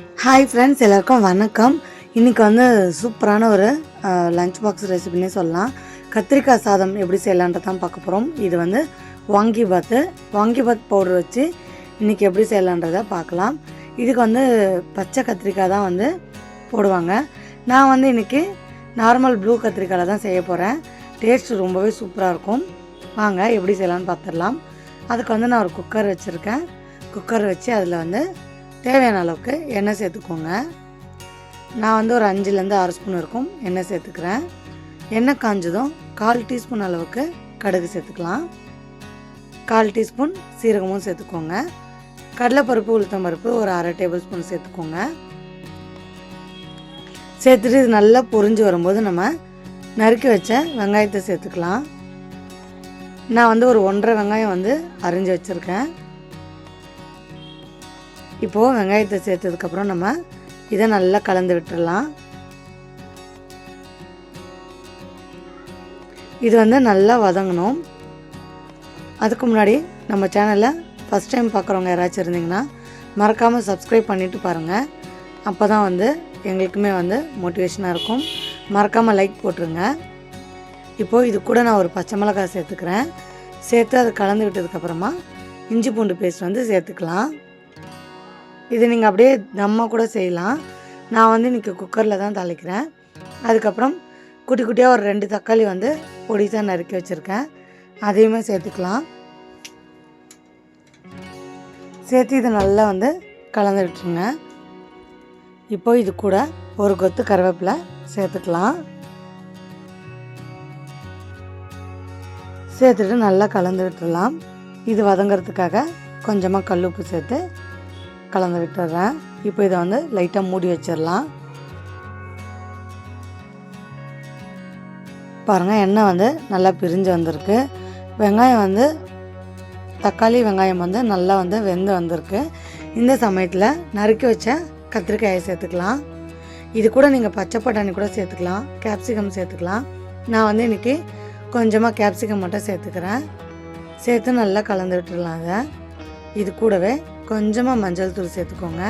Hi friends எல்லாருக்கும் வணக்கம். இன்றைக்கி வந்து சூப்பரான ஒரு லஞ்ச் பாக்ஸ் ரெசிபின்னே சொல்லலாம். கத்திரிக்காய் சாதம் எப்படி செய்யலான்றது தான் பார்க்க போகிறோம் இது வந்து வாங்கி பாத்து வாங்கி பாத் பவுடர் வச்சு இன்றைக்கி எப்படி செய்யலான்றதை பார்க்கலாம். இதுக்கு வந்து பச்சை கத்திரிக்காய் தான் வந்து போடுவாங்க. நான் வந்து இன்றைக்கி நார்மல் ப்ளூ கத்திரிக்காயில் தான் செய்ய போகிறேன் டேஸ்ட் ரொம்பவே சூப்பராக இருக்கும். வாங்க எப்படி செய்யலான்னு பார்த்துடலாம். அதுக்கு வந்து நான் ஒரு குக்கர் வச்சுருக்கேன். குக்கர் வச்சு அதில் வந்து தேவையான அளவுக்கு எண்ணெய் சேர்த்துக்கோங்க. நான் வந்து ஒரு அஞ்சுலேருந்து ஆறு ஸ்பூன் இருக்கும் எண்ணெய் சேர்த்துக்கிறேன். எண்ணெய் காஞ்சதும் கால் டீஸ்பூன் அளவுக்கு கடுகு சேர்த்துக்கலாம். கால் டீஸ்பூன் சீரகமும் சேர்த்துக்கோங்க. கடலைப்பருப்பு உளுத்தம் பருப்பு ஒரு அரை டேபிள் ஸ்பூன் சேர்த்துக்கோங்க. சேர்த்துட்டு இது நல்லா பொரிஞ்சு வரும்போது நம்ம நறுக்கி வச்ச வெங்காயத்தை சேர்த்துக்கலாம். நான் வந்து ஒரு ஒன்றரை வெங்காயம் வந்து அரிஞ்சு வச்சுருக்கேன். இப்போது வெங்காயத்தை சேர்த்ததுக்கப்புறம் நம்ம இதை நல்லா கலந்து விட்டுடலாம் இது வந்து நல்லா வதங்கணும். அதுக்கு முன்னாடி நம்ம சேனலை ஃபஸ்ட் டைம் பார்க்குறவங்க யாராச்சும் இருந்தீங்கன்னா மறக்காமல் சப்ஸ்கிரைப் பண்ணிவிட்டு பாருங்கள் அப்போ தான் வந்து எங்களுக்குமே வந்து மோட்டிவேஷனாக இருக்கும். மறக்காமல் லைக் போட்டுருங்க. இப்போது இது கூட நான் ஒரு பச்சை மிளகாய் சேர்த்துக்கிறேன். சேர்த்து அதை கலந்து விட்டதுக்கப்புறமா இஞ்சி பூண்டு பேஸ்ட் வந்து சேர்த்துக்கலாம். இது நீங்கள் அப்படியே நம்ம கூட செய்யலாம். நான் வந்து இன்றைக்கி குக்கரில் தான் தாளிக்கிறேன். அதுக்கப்புறம் குட்டி குட்டியாக ஒரு ரெண்டு தக்காளி வந்து பொடிசாக நறுக்கி வச்சுருக்கேன். அதையுமே சேர்த்துக்கலாம். சேர்த்து இதை நல்லா வந்து கலந்து விட்டுருங்க. இப்போ இது கூட ஒரு கொத்து கருவேப்பிலை சேர்த்துக்கலாம். சேர்த்துட்டு நல்லா கலந்து விட்டுடலாம். இது வதங்கிறதுக்காக கொஞ்சமாக கல் உப்பு சேர்த்து கலந்து விட்டுறேன். இப்போ இதை வந்து லைட்டாக மூடி வச்சிடலாம். பாருங்கள் எண்ணெய் வந்து நல்லா பிரிஞ்சு வந்திருக்கு. வெங்காயம் வந்து தக்காளி வெங்காயம் வந்து நல்லா வந்து வெந்து வந்திருக்கு. இந்த சமயத்தில் நறுக்கி வச்ச கத்திரிக்காயை சேர்த்துக்கலாம். இது கூட நீங்கள் பச்சை பட்டாணி கூட சேர்த்துக்கலாம். கேப்சிகம் சேர்த்துக்கலாம். நான் வந்து இன்றைக்கி கொஞ்சமாக கேப்சிகம் மட்டும் சேர்த்துக்கிறேன். சேர்த்து நல்லா கலந்து விட்டுடலாம் அதை இது கூடவே கொஞ்சமாக மஞ்சள் தூள் சேர்த்துக்கோங்க.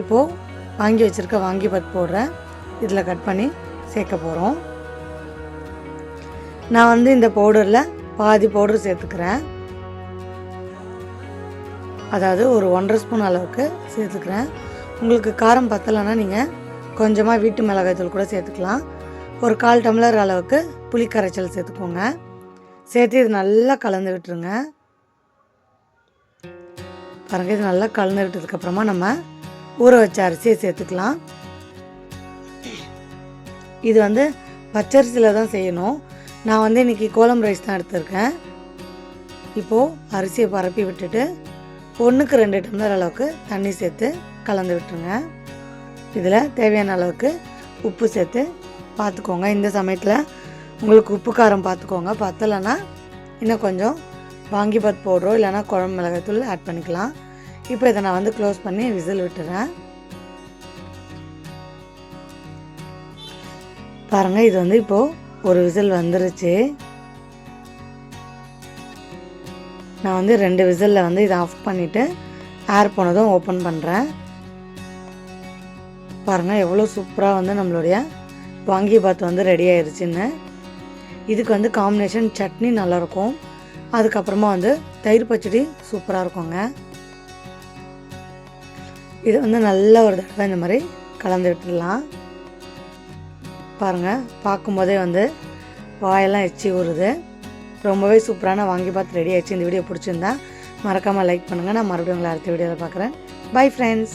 இப்போது வாங்கி வச்சுருக்க வாங்கி பத்து போடுறேன். இதில் கட் பண்ணி சேர்க்க போகிறோம் நான் வந்து இந்த பவுடரில் பாதி பவுடர் சேர்த்துக்கிறேன். அதாவது ஒரு ஒன்றரை ஸ்பூன் அளவுக்கு சேர்த்துக்கிறேன். உங்களுக்கு காரம் பத்தலைன்னா நீங்கள் கொஞ்சமாக வீட்டு மிளகாய் தூள் கூட சேர்த்துக்கலாம். ஒரு கால் டம்ளர் அளவுக்கு புளி கரைச்சல் சேர்த்துக்கோங்க. சேர்த்து இது நல்லா கலந்து விட்டுருங்க. பாருங்கள் இது நல்லா கலந்து விட்டதுக்கப்புறமா நம்ம ஊற வச்ச அரிசியை சேர்த்துக்கலாம். இது வந்து பச்சரிசியில் தான் செய்யணும். நான் வந்து இன்றைக்கி கோலம் ரைஸ் தான் எடுத்திருக்கேன். இப்போது அரிசியை பரப்பி விட்டுட்டு ஒன்றுக்கு ரெண்டு டம்ளர் அளவுக்கு தண்ணி சேர்த்து கலந்து விட்டுருங்க. இதில் தேவையான அளவுக்கு உப்பு சேர்த்து பார்த்துக்கோங்க. இந்த சமயத்தில் உங்களுக்கு உப்பு காரம் பார்த்துக்கோங்க. பத்தலைன்னா இன்னும் கொஞ்சம் வாங்கி பத் இல்லைனா குழம்பு மிளகாய்த்தூள் ஆட் பண்ணிக்கலாம். இப்போ இதை நான் வந்து க்ளோஸ் பண்ணி விசில் விட்டுறேன். பாருங்கள் இது வந்து இப்போது ஒரு விசில் வந்துருச்சு. நான் வந்து ரெண்டு விசிலில் வந்து இதை ஆஃப் பண்ணிவிட்டு ஏர் போனதும் ஓப்பன் பண்ணுறேன் பாருங்கள் எவ்வளோ சூப்பராக வந்து நம்மளுடைய வாங்கி பாத் வந்து ரெடி ஆயிடுச்சுன்னு இதுக்கு வந்து காம்பினேஷன் சட்னி நல்லாயிருக்கும் அதுக்கப்புறமா வந்து தயிர் பச்சடி சூப்பராக இருக்குங்க. இது வந்து நல்ல ஒரு தடவை இந்த மாதிரி கலந்து விட்டுடலாம் பாருங்கள் பார்க்கும்போதே வந்து வாயெல்லாம் எச்சி ஊறுது. ரொம்பவே சூப்பரான வாங்கி பார்த்து ரெடி ஆயிடுச்சு. இந்த வீடியோ பிடிச்சிருந்தா மறக்காமல் லைக் பண்ணுங்கள் நான் மறுபடியும் உங்களை அடுத்த வீடியோவில் பார்க்குறேன். Bye friends